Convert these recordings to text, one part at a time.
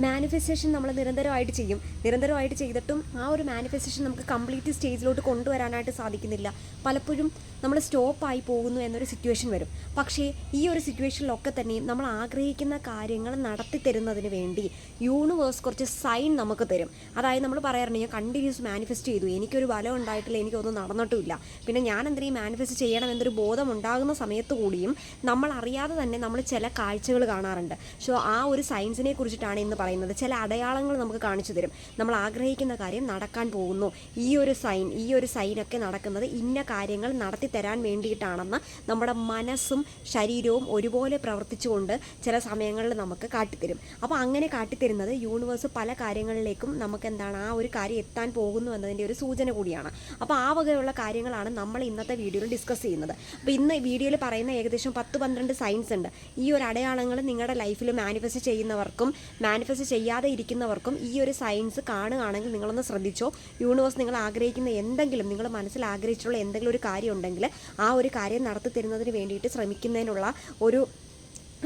Manifestation നമ്മൾ നിരന്തരമായിട്ട് ചെയ്യും. നിരന്തരമായിട്ട് ചെയ്തിട്ടും ആ ഒരു മാനിഫെസ്റ്റേഷൻ നമുക്ക് കംപ്ലീറ്റ് സ്റ്റേജിലോട്ട് കൊണ്ടുവരാനായിട്ട് സാധിക്കുന്നില്ല. പലപ്പോഴും നമ്മൾ സ്റ്റോപ്പായി പോകുന്നു എന്നൊരു സിറ്റുവേഷൻ വരും. പക്ഷേ ഈ ഒരു സിറ്റുവേഷനിലൊക്കെ തന്നെയും നമ്മൾ ആഗ്രഹിക്കുന്ന കാര്യങ്ങൾ നടത്തി തരുന്നതിന് വേണ്ടി യൂണിവേഴ്സ് കുറച്ച് സൈൻ നമുക്ക് തരും. അതായത് നമ്മൾ പറയാറുണ്ട് ഞാൻ കണ്ടിന്യൂസ് മാനിഫെസ്റ്റ് ചെയ്തു. എനിക്കൊരു ബലം ഉണ്ടായിട്ടില്ല. എനിക്കൊന്നും നടന്നിട്ടുമില്ല. പിന്നെ ഞാൻ എന്തിനും മാനിഫെസ്റ്റ് ചെയ്യണം എന്നൊരു ബോധം ഉണ്ടാകുന്ന സമയത്ത് കൂടിയും നമ്മൾ അറിയാതെ തന്നെ നമ്മൾ ചില കാഴ്ചകൾ കാണാറുണ്ട്. സോ ആ ഒരു സയൻസിനെ കുറിച്ചിട്ടാണ് ഇന്ന് പറയുന്നത്. ചില അടയാളങ്ങൾ നമുക്ക് കാണിച്ചു തരും. നമ്മൾ ആഗ്രഹിക്കുന്ന കാര്യം നടക്കാൻ പോകുന്നു. ഈ ഒരു സൈൻ ഈ ഒരു സൈനൊക്കെ നടക്കുന്നത് ഇന്ന കാര്യങ്ങൾ നടത്തി തരാൻ വേണ്ടിയിട്ടാണെന്ന് നമ്മുടെ മനസ്സും ശരീരവും ഒരുപോലെ പ്രവർത്തിച്ചുകൊണ്ട് ചില സമയങ്ങളിൽ നമുക്ക് കാട്ടിത്തരും. അപ്പോൾ അങ്ങനെ കാട്ടിത്തരുന്നത് യൂണിവേഴ്സ് പല കാര്യങ്ങളിലേക്കും നമുക്ക് എന്താണ് ആ ഒരു കാര്യം എത്താൻ പോകുന്നു എന്നതിന്റെ ഒരു സൂചന കൂടിയാണ്. അപ്പോൾ ആ വകയുള്ള കാര്യങ്ങളാണ് നമ്മൾ ഇന്നത്തെ വീഡിയോയിൽ ഡിസ്കസ് ചെയ്യുന്നത്. അപ്പോൾ ഇന്ന് വീഡിയോയിൽ പറയുന്ന ഏകദേശം പത്ത് പന്ത്രണ്ട് സയൻസ് ഉണ്ട്. ഈ ഒരു അടയാളങ്ങൾ നിങ്ങളുടെ ലൈഫിൽ മാനിഫെസ്റ്റ് ചെയ്യുന്നവർക്കും മാനിഫെസ്റ്റ് ചെയ്യാതെ ഇരിക്കുന്നവർക്കും ഈ ഒരു സയൻസ് കാണുകയാണെങ്കിൽ നിങ്ങളൊന്ന് ശ്രദ്ധിച്ചോ. യൂണിവേഴ്സ് നിങ്ങൾ ആഗ്രഹിക്കുന്ന എന്തെങ്കിലും നിങ്ങൾ മനസ്സിൽ ആഗ്രഹിച്ചിട്ടുള്ള എന്തെങ്കിലും ഒരു കാര്യം ഉണ്ടെങ്കിൽ ആ ഒരു കാര്യം നടത്തി തരുന്നതിന് വേണ്ടിയിട്ട് ശ്രമിക്കുന്നതിനുള്ള ഒരു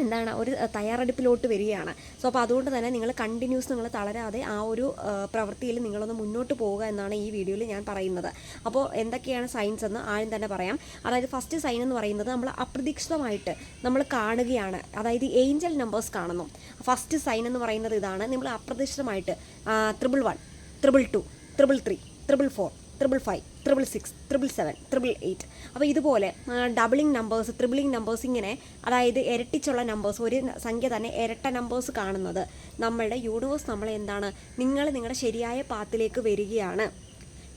എന്താണ് ഒരു തയ്യാറെടുപ്പിലോട്ട് വരികയാണ്. സോ അപ്പോൾ അതുകൊണ്ട് തന്നെ നിങ്ങൾ കണ്ടിന്യൂസ് നിങ്ങൾ തളരാതെ ആ ഒരു പ്രവൃത്തിയിൽ നിങ്ങളൊന്ന് മുന്നോട്ട് പോവുക എന്നാണ് ഈ വീഡിയോയിൽ ഞാൻ പറയുന്നത്. അപ്പോൾ എന്തൊക്കെയാണ് സൈൻസ് എന്ന് ആദ്യം തന്നെ പറയാം. അതായത് ഫസ്റ്റ് സൈൻ എന്ന് പറയുന്നത് നമ്മൾ അപ്രതീക്ഷിതമായിട്ട് നമ്മൾ കാണുകയാണ്. അതായത് ഏഞ്ചൽ നമ്പേഴ്സ് കാണുന്നു. ഫസ്റ്റ് സൈൻ എന്ന് പറയുന്നത് ഇതാണ്. നമ്മൾ അപ്രതീക്ഷിതമായിട്ട് triple one triple two triple three triple four triple five triple six triple seven triple eight അപ്പോൾ ഇതുപോലെ ഡബിളിംഗ് നമ്പേഴ്സ് ത്രിബിളിംഗ് നമ്പേഴ്സ് ഇങ്ങനെ അതായത് ഇരട്ടിച്ചുള്ള നമ്പേഴ്സ് ഒരു സംഖ്യ തന്നെ ഇരട്ട നമ്പേഴ്സ് കാണുന്നത്. നമ്മളുടെ യൂണിവേഴ്സ് നമ്മളെ എന്താണ്? നിങ്ങൾ നിങ്ങളുടെ ശരിയായ പാത്തിലേക്ക് വരികയാണ്.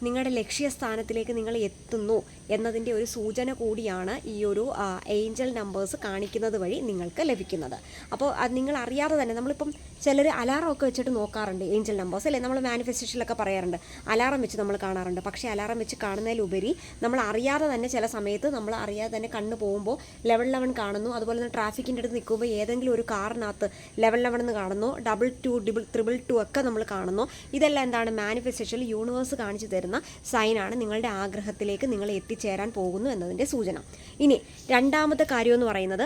നിങ്ങളുടെ ലക്ഷ്യസ്ഥാനത്തിലേക്ക് നിങ്ങൾ എത്തുന്നു എന്നതിന്റെ ഒരു സൂചന കൂടിയാണ് ഈ ഒരു ഏഞ്ചൽ നമ്പേഴ്സ് കാണിക്കുന്നത് വഴി നിങ്ങൾക്ക് ലഭിക്കുന്നത്. അപ്പോൾ അത് നിങ്ങൾ അറിയാതെ തന്നെ നമ്മളിപ്പം ചിലർ അലാറം ഒക്കെ വെച്ചിട്ട് നോക്കാറുണ്ട് ഏഞ്ചൽ നമ്പേഴ്സ് അല്ലേ? നമ്മൾ മാനിഫെസ്റ്റേഷനിലൊക്കെ പറയാറുണ്ട്. അലാറം വെച്ച് നമ്മൾ കാണാറുണ്ട്. പക്ഷേ അലാറം വെച്ച് കാണുന്നതിലുപരി നമ്മൾ അറിയാതെ തന്നെ ചില സമയത്ത് നമ്മൾ അറിയാതെ തന്നെ കണ്ണ് പോകുമ്പോൾ ലെവൽ ലെവൻ കാണുന്നു. അതുപോലെ തന്നെ ട്രാഫിക്കിന്റെ അടുത്ത് നിൽക്കുമ്പോൾ ഏതെങ്കിലും ഒരു കാറിനകത്ത് ലെവൽ ലെവൻ എന്ന് കാണുന്നു. Double two double triple two ഒക്കെ നമ്മൾ കാണുന്നു. ഇതെല്ലാം എന്താണ്? മാനിഫെസ്റ്റേഷനിൽ യൂണിവേഴ്സ് കാണിച്ചു തരുന്ന സൈനാണ് നിങ്ങളുടെ ആഗ്രഹത്തിലേക്ക് നിങ്ങൾ എത്തിച്ചേരാൻ പോകുന്നു എന്നതിന്റെ സൂചന. ഇനി രണ്ടാമത്തെ കാര്യം എന്ന് പറയുന്നത്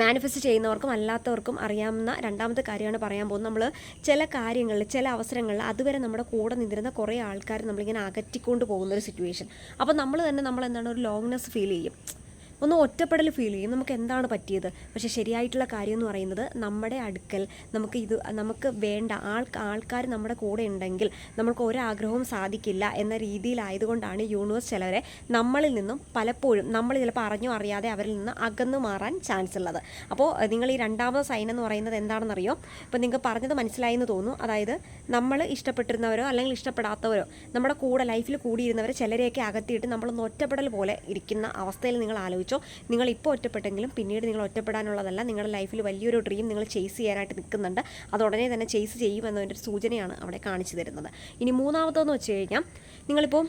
മാനിഫെസ്റ്റ് ചെയ്യുന്നവർക്കും അല്ലാത്തവർക്കും അറിയാവുന്ന രണ്ടാമത്തെ കാര്യമാണ് പറയാൻ പോകുന്നത്. നമ്മൾ ചില കാര്യങ്ങളിൽ ചില അവസരങ്ങളിൽ അതുവരെ നമ്മുടെ കൂടെ നിന്നിരുന്ന കുറേ ആൾക്കാർ നമ്മളിങ്ങനെ അകറ്റിക്കൊണ്ട് പോകുന്ന ഒരു സിറ്റുവേഷൻ അപ്പോൾ നമ്മൾ തന്നെ നമ്മൾ എന്താണ് ഒരു ലോങ്നെസ് ഫീൽ ചെയ്യും. ഒന്ന് ഒറ്റപ്പെടൽ ഫീൽ ചെയ്യും. നമുക്ക് എന്താണ് പറ്റിയത്? പക്ഷേ ശരിയായിട്ടുള്ള കാര്യം എന്ന് പറയുന്നത് നമ്മുടെ അടുക്കൽ നമുക്ക് ഇത് നമുക്ക് വേണ്ട ആൾ ആൾക്കാർ നമ്മുടെ കൂടെ ഉണ്ടെങ്കിൽ നമുക്ക് ഒരാഗ്രഹവും സാധിക്കില്ല എന്ന രീതിയിലായതുകൊണ്ടാണ് യൂണിവേഴ്സ് ചിലവരെ നമ്മളിൽ നിന്നും പലപ്പോഴും നമ്മൾ ചിലപ്പോൾ അറിഞ്ഞോ അറിയാതെ അവരിൽ നിന്ന് അകന്നു മാറാൻ ചാൻസ് ഉള്ളത്. അപ്പോൾ നിങ്ങൾ ഈ രണ്ടാമത് സൈൻ എന്ന് പറയുന്നത് എന്താണെന്നറിയോ? ഇപ്പോൾ നിങ്ങൾക്ക് പറഞ്ഞത് മനസ്സിലായി എന്ന് തോന്നുന്നു. അതായത് നമ്മൾ ഇഷ്ടപ്പെട്ടിരുന്നവരോ അല്ലെങ്കിൽ ഇഷ്ടപ്പെടാത്തവരോ നമ്മുടെ കൂടെ ലൈഫിൽ കൂടിയിരുന്നവരെ ചിലരെയൊക്കെ അകത്തിയിട്ട് നമ്മളൊന്ന് ഒറ്റപ്പെടൽ പോലെ ഇരിക്കുന്ന അവസ്ഥയിൽ നിങ്ങൾ ആലോചിച്ചോ നിങ്ങൾ ഇപ്പോൾ ഒറ്റപ്പെട്ടെങ്കിലും പിന്നീട് നിങ്ങൾ ഒറ്റപ്പെടാനുള്ളതല്ല നിങ്ങളുടെ ലൈഫിൽ വലിയൊരു ഡ്രീം നിങ്ങൾ ചേസ് ചെയ്യാനായിട്ട് നിൽക്കുന്നുണ്ട്. അത് ഉടനെ തന്നെ ചേസ് ചെയ്യുമെന്നതിന്റെ സൂചനയാണ് അവിടെ കാണിച്ചു തരുന്നത്. ഇനി മൂന്നാമതെന്ന് വെച്ച് കഴിഞ്ഞാൽ നിങ്ങളിപ്പോൾ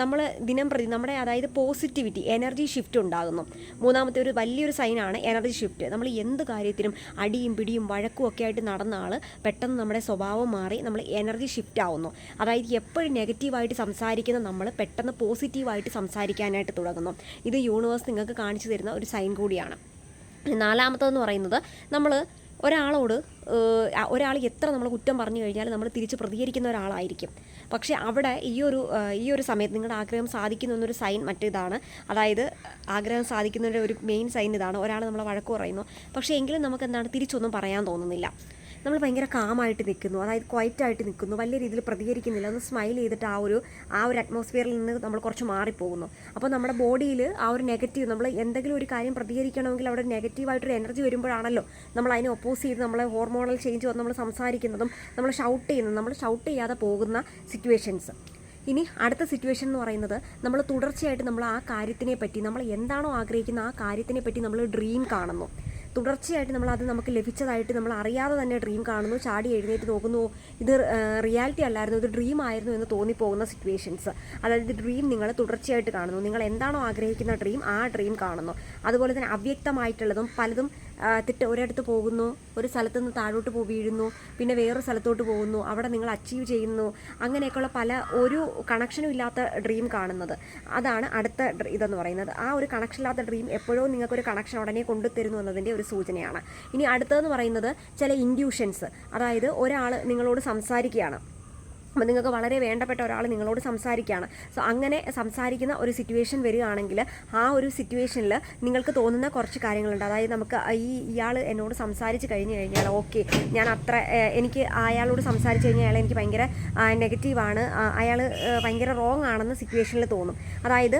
നമ്മൾ ദിനം പ്രതി നമ്മുടെ അതായത് പോസിറ്റിവിറ്റി എനർജി ഷിഫ്റ്റ് ഉണ്ടാകുന്നു. മൂന്നാമത്തെ ഒരു വലിയൊരു സൈനാണ് എനർജി ഷിഫ്റ്റ് നമ്മൾ എന്ത് കാര്യത്തിനും അടിയും പിടിയും വഴക്കും ഒക്കെ ആയിട്ട് നടന്ന ആൾ പെട്ടെന്ന് നമ്മുടെ സ്വഭാവം മാറി നമ്മൾ എനർജി ഷിഫ്റ്റ് ആവുന്നു. അതായത് എപ്പോഴും നെഗറ്റീവായിട്ട് സംസാരിക്കുന്ന നമ്മൾ പെട്ടെന്ന് പോസിറ്റീവായിട്ട് സംസാരിക്കാനായിട്ട് തുടങ്ങുന്നു. ഇത് യൂണിവേഴ്സ് നിങ്ങൾക്ക് കാണിച്ചു തരുന്ന ഒരു സൈൻ കൂടിയാണ്. നാലാമത്തതെന്ന് പറയുന്നത് നമ്മൾ ഒരാളോട് ഒരാൾ എത്ര നമ്മൾ കുറ്റം പറഞ്ഞു കഴിഞ്ഞാൽ നമ്മൾ തിരിച്ച് പ്രതികരിക്കുന്ന ഒരാളായിരിക്കും. പക്ഷേ അവിടെ ഈ ഒരു ഈ ഒരു സമയത്ത് നിങ്ങളുടെ ആഗ്രഹം സാധിക്കുന്ന ഒരു സൈൻ മറ്റേതാണ്. അതായത് ആഗ്രഹം സാധിക്കുന്നതിന്റെ ഒരു മെയിൻ സൈൻ ഇതാണ്. ഒരാൾ നമ്മളെ വഴക്ക് പറയുന്നു. പക്ഷേ എങ്കിലും നമുക്ക് എന്താണ് തിരിച്ചൊന്നും പറയാൻ തോന്നുന്നില്ല. നമ്മൾ ഭയങ്കര കാമായിട്ട് നിൽക്കുന്നു അതായത് ക്വയറ്റായിട്ട് നിൽക്കുന്നു വലിയ രീതിയിൽ പ്രതികരിക്കുന്നില്ല. ഒന്ന് സ്മൈൽ ചെയ്തിട്ട് ആ ഒരു ആ ഒരു അറ്റ്മോസ്ഫിയറിൽ നിന്ന് നമ്മൾ കുറച്ച് മാറിപ്പോകുന്നു. അപ്പോൾ നമ്മുടെ ബോഡിയിൽ ആ ഒരു നെഗറ്റീവ് നമ്മൾ എന്തെങ്കിലും ഒരു കാര്യം പ്രതികരിക്കണമെങ്കിൽ അവിടെ നെഗറ്റീവായിട്ടൊരു എനർജി വരുമ്പോഴാണല്ലോ നമ്മൾ അതിനെ ഒപ്പോസ് ചെയ്ത് നമ്മളെ ഹോർമോണൽ ചേഞ്ച് വന്ന് നമ്മൾ സംസാരിക്കുന്നതും നമ്മൾ ഷൗട്ട് ചെയ്യുന്നതും നമ്മൾ ഷൗട്ട് ചെയ്യാതെ പോകുന്ന സിറ്റുവേഷൻസ് ഇനി അടുത്ത സിറ്റുവേഷൻ എന്ന് പറയുന്നത് നമ്മൾ തുടർച്ചയായിട്ട് നമ്മൾ ആ കാര്യത്തിനെ പറ്റി നമ്മൾ എന്താണോ ആഗ്രഹിക്കുന്ന ആ കാര്യത്തിനെ പറ്റി നമ്മൾ ഡ്രീം കാണുന്നു. തുടർച്ചയായിട്ട് നമ്മൾ അത് നമുക്ക് ലഭിച്ചതായിട്ട് നമ്മൾ അറിയാതെ തന്നെ ഡ്രീം കാണുന്നു ചാടി എഴുന്നേറ്റ് നോക്കുന്നു. ഇത് റിയാലിറ്റി അല്ലായിരുന്നു ഇത് ഡ്രീം ആയിരുന്നു എന്ന് തോന്നിപ്പോകുന്ന സിറ്റുവേഷൻസ് അതായത് ഡ്രീം നിങ്ങൾ തുടർച്ചയായിട്ട് കാണുന്നു. നിങ്ങൾ എന്താണോ ആഗ്രഹിക്കുന്ന ഡ്രീം ആ ഡ്രീം കാണുന്നു. അതുപോലെ തന്നെ അവ്യക്തമായിട്ടുള്ളതും പലതും തിട്ട് ഒരിടത്ത് പോകുന്നു ഒരു സ്ഥലത്ത് നിന്ന് താഴോട്ട് പോയി വീഴുന്നു പിന്നെ വേറൊരു സ്ഥലത്തോട്ട് പോകുന്നു അവിടെ നിങ്ങൾ അച്ചീവ് ചെയ്യുന്നു അങ്ങനെയൊക്കെയുള്ള പല ഒരു കണക്ഷനും ഇല്ലാത്ത ഡ്രീം കാണുന്നത്. അതാണ് അടുത്ത ഇതെന്ന് പറയുന്നത്. ആ ഒരു കണക്ഷൻ ഇല്ലാത്ത ഡ്രീം എപ്പോഴും നിങ്ങൾക്കൊരു കണക്ഷൻ ഉടനെ കൊണ്ടുതരുന്നു എന്നതിന്റെ ഒരു സൂചനയാണ്. ഇനി അടുത്തതെന്ന് പറയുന്നത് ചില ഇൻഡ്യൂഷൻസ് അതായത് ഒരാൾ നിങ്ങളോട് സംസാരിക്കുകയാണ്. അപ്പോൾ നിങ്ങൾക്ക് വളരെ വേണ്ടപ്പെട്ട ഒരാൾ നിങ്ങളോട് സംസാരിക്കുകയാണ്. സോ അങ്ങനെ സംസാരിക്കുന്ന ഒരു സിറ്റുവേഷൻ വരികയാണെങ്കിൽ ആ ഒരു സിറ്റുവേഷനിൽ നിങ്ങൾക്ക് തോന്നുന്ന കുറച്ച് കാര്യങ്ങളുണ്ട്. അതായത് നമുക്ക് ഈ ഇയാൾ എന്നോട് സംസാരിച്ച് കഴിഞ്ഞ് കഴിഞ്ഞാൽ ഓക്കെ ഞാൻ അത്ര എനിക്ക് അയാളോട് സംസാരിച്ച് കഴിഞ്ഞാൽ അയാൾ എനിക്ക് ഭയങ്കര നെഗറ്റീവാണ് അയാൾ ഭയങ്കര റോങ് ആണെന്ന് സിറ്റുവേഷനിൽ തോന്നും. അതായത്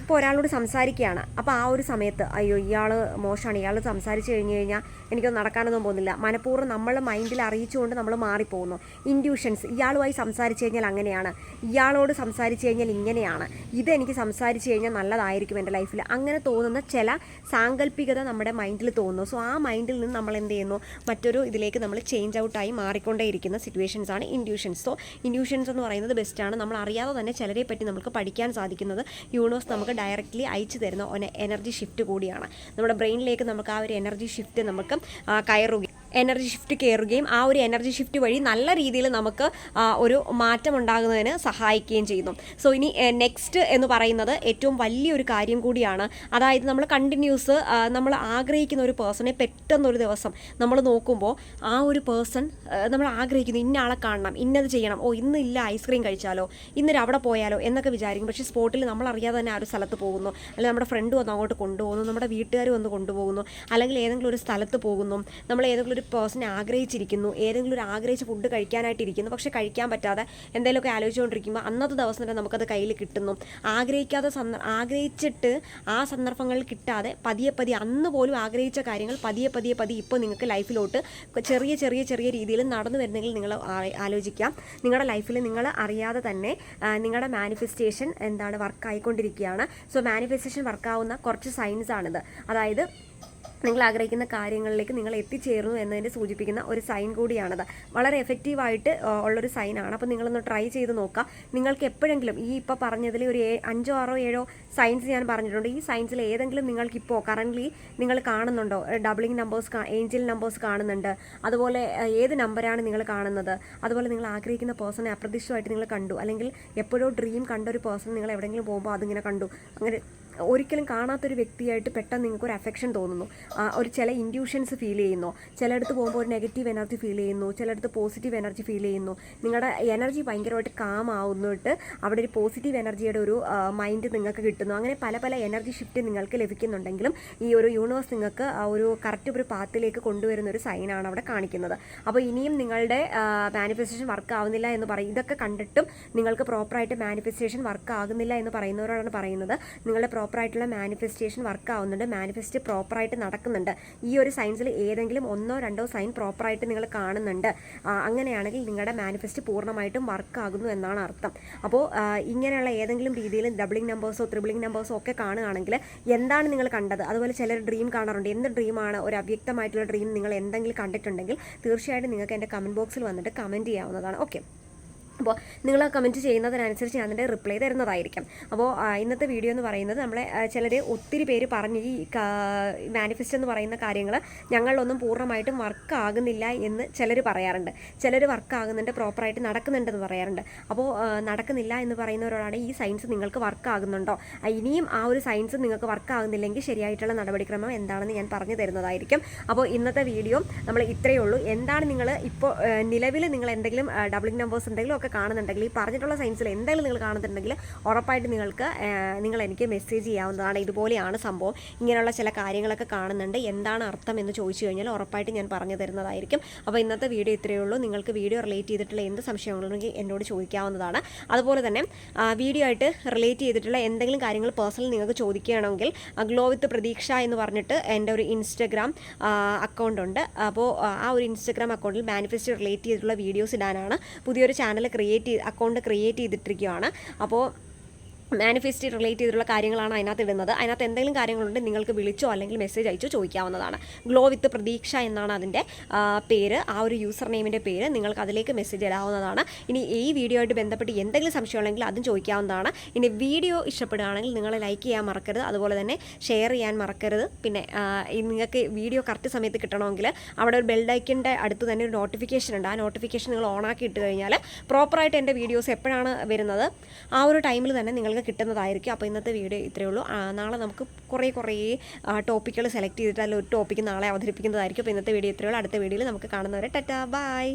ഇപ്പോൾ ഒരാളോട് സംസാരിക്കുകയാണ്. അപ്പോൾ ആ ഒരു സമയത്ത് അയ്യോ ഇയാൾ മോശമാണ് ഇയാൾ സംസാരിച്ച് കഴിഞ്ഞ് കഴിഞ്ഞാൽ എനിക്കൊന്നും നടക്കാനൊന്നും പോകുന്നില്ല. മനഃപൂർവം നമ്മൾ മൈൻഡിൽ അറിയിച്ചുകൊണ്ട് നമ്മൾ മാറിപ്പോകുന്നു. ഇൻഡ്യൂഷൻസ് ഇയാളുമായി സംസാരിച്ച് കഴിഞ്ഞാൽ അങ്ങനെയാണ്. ഇയാളോട് സംസാരിച്ച് കഴിഞ്ഞാൽ ഇങ്ങനെയാണ്. ഇതെനിക്ക് സംസാരിച്ച് കഴിഞ്ഞാൽ നല്ലതായിരിക്കും എന്റെ ലൈഫിൽ അങ്ങനെ തോന്നുന്ന ചില സാങ്കല്പികത നമ്മുടെ മൈൻഡിൽ തോന്നുന്നു. സോ ആ മൈൻഡിൽ നിന്ന് നമ്മൾ എന്ത് ചെയ്യുന്നു? മറ്റൊരു ഇതിലേക്ക് നമ്മൾ ചേഞ്ച് ഔട്ടായി മാറിക്കൊണ്ടേയിരിക്കുന്ന സിറ്റുവേഷൻസ് ആണ് ഇൻഡ്യൂഷൻസ് സോ ഇൻഡ്യൂഷൻസ് എന്ന് പറയുന്നത് ബെസ്റ്റാണ് നമ്മൾ അറിയാതെ തന്നെ ചിലരെ പറ്റി നമുക്ക് പഠിക്കാൻ സാധിക്കുന്നത് യൂണിവേഴ്സ് നമുക്ക് ഡയറക്റ്റ്ലി അയച്ചു തരുന്ന എനർജി ഷിഫ്റ്റ് കൂടിയാണ്. നമ്മുടെ ബ്രെയിനിലേക്ക് നമുക്ക് ആ ഒരു എനർജി ഷിഫ്റ്റ് നമുക്ക് ആ, കയറുകയും എനർജി ഷിഫ്റ്റ് കയറുകയും ആ ഒരു എനർജി ഷിഫ്റ്റ് വഴി നല്ല രീതിയിൽ നമുക്ക് ഒരു മാറ്റം ഉണ്ടാകുന്നതിന് സഹായിക്കുകയും ചെയ്യുന്നു. സോ ഇനി നെക്സ്റ്റ് എന്ന് പറയുന്നത് ഏറ്റവും വലിയൊരു കാര്യം കൂടിയാണ്. അതായത് നമ്മൾ കണ്ടിന്യൂസ് നമ്മൾ ആഗ്രഹിക്കുന്ന ഒരു പേഴ്സണെ പെട്ടെന്നൊരു ദിവസം നമ്മൾ നോക്കുമ്പോൾ ആ ഒരു പേഴ്സൺ നമ്മൾ ആഗ്രഹിക്കുന്നു ഇന്ന ആളെ കാണണം ഇന്നത് ചെയ്യണം. ഓ ഇന്നില്ല ഐസ്ക്രീം കഴിച്ചാലോ ഇന്നൊരു അവിടെ പോയാലോ എന്നൊക്കെ വിചാരിക്കും. പക്ഷേ സ്പോട്ടിൽ നമ്മൾ അറിയാതെ തന്നെ ആ ഒരു സ്ഥലത്ത് പോകുന്നു. അല്ലെങ്കിൽ നമ്മുടെ ഫ്രണ്ട് വന്ന് അങ്ങോട്ട് കൊണ്ടുപോകുന്നു നമ്മുടെ വീട്ടുകാർ വന്ന് കൊണ്ടുപോകുന്നു അല്ലെങ്കിൽ ഏതെങ്കിലും ഒരു സ്ഥലത്ത് പോകുന്നു നമ്മൾ ഏതെങ്കിലും ഒരു പേഴ്സണെ ആഗ്രഹിച്ചിരിക്കുന്നു. ഏതെങ്കിലും ഒരു ആഗ്രഹിച്ച ഫുഡ് കഴിക്കാനായിട്ടിരിക്കുന്നു. പക്ഷെ കഴിക്കാൻ പറ്റാതെ എന്തെങ്കിലുമൊക്കെ ആലോചിച്ചുകൊണ്ടിരിക്കുമ്പോൾ അന്നത്തെ ദിവസം തന്നെ നമുക്കത് കയ്യിൽ കിട്ടുന്നു. ആഗ്രഹിക്കാതെ ആഗ്രഹിച്ചിട്ട് ആ സന്ദർഭങ്ങളിൽ കിട്ടാതെ പതിയെ പതിയെ അന്ന് പോലും ആഗ്രഹിച്ച കാര്യങ്ങൾ പതിയെ പതിയെ പതിയെ ഇപ്പോൾ നിങ്ങൾക്ക് ലൈഫിലോട്ട് ചെറിയ ചെറിയ ചെറിയ രീതിയിൽ നടന്നു വരുന്നെങ്കിൽ നിങ്ങൾ ആലോചിക്കാം. നിങ്ങളുടെ ലൈഫിൽ നിങ്ങൾ അറിയാതെ തന്നെ നിങ്ങളുടെ മാനിഫെസ്റ്റേഷൻ എന്താണ് വർക്ക് ആയിക്കൊണ്ടിരിക്കുകയാണ്. സോ മാനിഫെസ്റ്റേഷൻ വർക്കാവുന്ന കുറച്ച് സൈൻസ് ആണിത്. അതായത് നിങ്ങൾ ആഗ്രഹിക്കുന്ന കാര്യങ്ങളിലേക്ക് നിങ്ങൾ എത്തിച്ചേർന്നു എന്നതിന്റെ സൂചിപ്പിക്കുന്ന ഒരു സൈൻ കൂടിയാണത്. വളരെ എഫക്റ്റീവായിട്ട് ഉള്ളൊരു സൈനാണ് അപ്പോൾ നിങ്ങളൊന്ന് ട്രൈ ചെയ്ത് നോക്കുക നിങ്ങൾക്ക് എപ്പോഴെങ്കിലും ഈ ഇപ്പോൾ പറഞ്ഞതിൽ ഒരു അഞ്ചോ ആറോ ഏഴോ സൈൻസ് ഞാൻ പറഞ്ഞിട്ടുണ്ട്. ഈ സയൻസിൽ ഏതെങ്കിലും നിങ്ങൾക്ക് ഇപ്പോൾ കറന്റ്ലി നിങ്ങൾ കാണുന്നുണ്ടോ? ഡബിളിംഗ് നമ്പേഴ്സ് ഏഞ്ചൽ നമ്പേഴ്സ് കാണുന്നുണ്ട്. അതുപോലെ ഏത് നമ്പറാണ് നിങ്ങൾ കാണുന്നത്? അതുപോലെ നിങ്ങൾ ആഗ്രഹിക്കുന്ന പേഴ്സണെ അപ്രതീക്ഷിതമായിട്ട് നിങ്ങൾ കണ്ടു. അല്ലെങ്കിൽ എപ്പോഴോ ഡ്രീം കണ്ട ഒരു പേഴ്സൺ നിങ്ങൾ എവിടെയെങ്കിലും പോകുമ്പോൾ അതിങ്ങനെ കണ്ടു. അങ്ങനെ ഒരിക്കലും കാണാത്തൊരു വ്യക്തിയായിട്ട് പെട്ടെന്ന് നിങ്ങൾക്ക് ഒരു അഫെക്ഷൻ തോന്നുന്നു ഒരു ചില ഇൻഡ്യൂഷൻസ് ഫീൽ ചെയ്യുന്നു. ചിലയിടത്ത് പോകുമ്പോൾ ഒരു നെഗറ്റീവ് എനർജി ഫീൽ ചെയ്യുന്നു. ചിലയിടത്ത് പോസിറ്റീവ് എനർജി ഫീൽ ചെയ്യുന്നു. നിങ്ങളുടെ എനർജി ഭയങ്കരമായിട്ട് കാം ആവുന്നിട്ട് അവിടെ ഒരു പോസിറ്റീവ് എനർജിയുടെ ഒരു മൈൻഡ് നിങ്ങൾക്ക് കിട്ടുന്നു. അങ്ങനെ പല പല എനർജി ഷിഫ്റ്റ് നിങ്ങൾക്ക് ലഭിക്കുന്നുണ്ടെങ്കിലും ഈ ഒരു യൂണിവേഴ്സ് നിങ്ങൾക്ക് ഒരു കറക്റ്റ് ഒരു പാത്തിലേക്ക് കൊണ്ടുവരുന്ന ഒരു സൈനാണ് അവിടെ കാണിക്കുന്നത്. അപ്പോൾ ഇനിയും നിങ്ങളുടെ മാനിഫെസ്റ്റേഷൻ വർക്ക് ആവുന്നില്ല എന്ന് പറയും ഇതൊക്കെ കണ്ടിട്ടും നിങ്ങൾക്ക് പ്രോപ്പറായിട്ട് മാനിഫെസ്റ്റേഷൻ വർക്ക് ആകുന്നില്ല എന്ന് പറയുന്നവരോടാണ് പറയുന്നത്. നിങ്ങളുടെ പ്രോപ്പറായിട്ടുള്ള മാനിഫെസ്റ്റേഷൻ വർക്ക് ആവുന്നുണ്ട്. മാനിഫെസ്റ്റ് പ്രോപ്പറായിട്ട് നടക്കുന്നുണ്ട്. ഈ ഒരു സൈൻസിൽ ഏതെങ്കിലും ഒന്നോ രണ്ടോ സൈൻ പ്രോപ്പറായിട്ട് നിങ്ങൾ കാണുന്നുണ്ട്. അങ്ങനെയാണെങ്കിൽ നിങ്ങളുടെ മാനിഫെസ്റ്റ് പൂർണമായിട്ടും വർക്ക് ആകുന്നു എന്നാണ് അർത്ഥം. അപ്പോൾ ഇങ്ങനെയുള്ള ഏതെങ്കിലും രീതിയിൽ ഡബിളിംഗ് നമ്പേഴ്സോ ത്രിബിളിംഗ് നമ്പേഴ്സോ ഒക്കെ കാണുകയാണെങ്കിൽ എന്താണ് നിങ്ങൾ കണ്ടത്? അതുപോലെ ചിലർ ഡ്രീം കാണാറുണ്ട്. എന്ത് ഡ്രീമാണ് ഒരു അവ്യക്തമായിട്ടുള്ള ഡ്രീം നിങ്ങൾ എന്തെങ്കിലും കണ്ടിട്ടുണ്ടെങ്കിൽ തീർച്ചയായിട്ടും നിങ്ങൾക്ക് എന്റെ കമന്റ് ബോക്സിൽ വന്നിട്ട് കമന്റ് ചെയ്യാവുന്നതാണ്. ഓക്കെ അപ്പോൾ നിങ്ങൾ കമന്റ് ചെയ്യുന്നതിനനുസരിച്ച് ഞാൻ അതിന്റെ റിപ്ലൈ തരുന്നതായിരിക്കും. അപ്പോൾ ഇന്നത്തെ വീഡിയോ എന്ന് പറയുന്നത് നമ്മളെ ചിലർ ഒത്തിരി പേര് പറഞ്ഞ് ഈ മാനിഫെസ്റ്റ് എന്ന് പറയുന്ന കാര്യങ്ങൾ ഞങ്ങളിലൊന്നും പൂർണമായിട്ടും വർക്ക് ആകുന്നില്ല എന്ന് ചിലർ പറയാറുണ്ട്. ചിലർ വർക്ക് ആകുന്നുണ്ട് പ്രോപ്പറായിട്ട് നടക്കുന്നുണ്ടെന്ന് പറയാറുണ്ട്. അപ്പോൾ നടക്കുന്നില്ല എന്ന് പറയുന്നവരോടാണ് ഈ സയൻസ് നിങ്ങൾക്ക് വർക്ക് ആകുന്നുണ്ടോ? ഇനിയും ആ ഒരു സയൻസ് നിങ്ങൾക്ക് വർക്ക് ആകുന്നില്ലെങ്കിൽ ശരിയായിട്ടുള്ള നടപടിക്രമം എന്താണെന്ന് ഞാൻ പറഞ്ഞു തരുന്നതായിരിക്കും. അപ്പോൾ ഇന്നത്തെ വീഡിയോ നമ്മൾ ഇത്രയേ ഉള്ളൂ. എന്താണ് നിങ്ങൾ ഇപ്പോൾ നിലവിൽ നിങ്ങൾ എന്തെങ്കിലും ഡബിളിംഗ് നമ്പേഴ്സ് എന്തെങ്കിലും ഒക്കെ കാണുന്നുണ്ടെങ്കിൽ ഈ പറഞ്ഞിട്ടുള്ള സയൻസിൽ എന്തെങ്കിലും നിങ്ങൾ കാണുന്നുണ്ടെങ്കിൽ ഉറപ്പായിട്ട് നിങ്ങൾക്ക് നിങ്ങൾ എനിക്ക് മെസ്സേജ് ചെയ്യാവുന്നതാണ്. ഇതുപോലെയാണ് സംഭവം. ഇങ്ങനെയുള്ള ചില കാര്യങ്ങളൊക്കെ കാണുന്നുണ്ട്. എന്താണ് അർത്ഥം എന്ന് ചോദിച്ചു കഴിഞ്ഞാൽ ഉറപ്പായിട്ട് ഞാൻ പറഞ്ഞു തരുന്നതായിരിക്കും. അപ്പോൾ ഇന്നത്തെ വീഡിയോ ഇത്രയേ ഉള്ളൂ. നിങ്ങൾക്ക് വീഡിയോ റിലേറ്റ് ചെയ്തിട്ടുള്ള എന്ത് സംശയങ്ങളുണ്ടെങ്കിൽ എന്നോട് ചോദിക്കാവുന്നതാണ്. അതുപോലെ തന്നെ വീഡിയോ ആയിട്ട് റിലേറ്റ് ചെയ്തിട്ടുള്ള എന്തെങ്കിലും കാര്യങ്ങൾ പേഴ്സണൽ നിങ്ങൾക്ക് ചോദിക്കുകയാണെങ്കിൽ ഗ്ലോ വിത്ത് പ്രതീക്ഷ എന്ന് പറഞ്ഞിട്ട് എന്റെ ഒരു ഇൻസ്റ്റഗ്രാം അക്കൗണ്ട് ഉണ്ട്. അപ്പോൾ ആ ഒരു ഇൻസ്റ്റഗ്രാം അക്കൗണ്ടിൽ മാനിഫെസ്റ്റോ റിലേറ്റ് ചെയ്തിട്ടുള്ള വീഡിയോസ് ഇടാനാണ് പുതിയൊരു ചാനൽ ക്രിയേറ്റ് അക്കൗണ്ട് ക്രിയേറ്റ് ചെയ്തിട്ടിരിക്കുകയാണ്. അപ്പോൾ മാനിഫെസ്റ്റ് റിലേറ്റ് ചെയ്തിട്ടുള്ള കാര്യങ്ങളാണ് അതിനകത്ത് ഇടുന്നത്. അതിനകത്ത് എന്തെങ്കിലും കാര്യങ്ങളുണ്ടെങ്കിൽ നിങ്ങൾക്ക് വിളിച്ചോ അല്ലെങ്കിൽ മെസ്സേജ് അയച്ചോ ചോദിക്കാവുന്നതാണ്. ഗ്ലോ വിത്ത് പ്രതീക്ഷ എന്നാണ് അതിന്റെ പേര്. ആ ഒരു യൂസർ നെയിമിന്റെ പേര് നിങ്ങൾക്ക് അതിലേക്ക് മെസ്സേജ് ഇടാവുന്നതാണ്. ഇനി ഈ വീഡിയോ ആയിട്ട് ബന്ധപ്പെട്ട് എന്തെങ്കിലും സംശയം ഉണ്ടെങ്കിൽ അതും ചോദിക്കാവുന്നതാണ്. ഇനി വീഡിയോ ഇഷ്ടപ്പെടുകയാണെങ്കിൽ നിങ്ങൾ ലൈക്ക് ചെയ്യാൻ മറക്കരുത്. അതുപോലെ തന്നെ ഷെയർ ചെയ്യാൻ മറക്കരുത്. പിന്നെ നിങ്ങൾക്ക് വീഡിയോ കറക്റ്റ് സമയത്ത് കിട്ടണമെങ്കിൽ അവിടെ ഒരു ബെൽഡൈക്കിന്റെ അടുത്ത് തന്നെ ഒരു നോട്ടിഫിക്കേഷൻ ഉണ്ട്. ആ നോട്ടിഫിക്കേഷൻ നിങ്ങൾ ഓൺ ആക്കി ഇട്ട് കഴിഞ്ഞാൽ പ്രോപ്പറായിട്ട് എന്റെ വീഡിയോസ് എപ്പോഴാണ് വരുന്നത്? ആ ഒരു ടൈമിൽ തന്നെ നിങ്ങൾക്ക് കിട്ടുന്നതായിരിക്കും. അപ്പോൾ ഇന്നത്തെ വീഡിയോ ഇത്രയേ ഉള്ളൂ. നാളെ നമുക്ക് കുറേ കുറേ ടോപ്പിക്കുകൾ സെലക്ട് ചെയ്തിട്ട് അതിൽ ഒരു ടോപ്പിക്ക് നാളെ അവതരിപ്പിക്കുന്നതായിരിക്കും. അപ്പോൾ ഇന്നത്തെ വീഡിയോ ഇത്രയേ ഉള്ളൂ. അടുത്ത വീഡിയോയിൽ നമുക്ക് കാണുന്നവരെ ടാറ്റാ ബൈ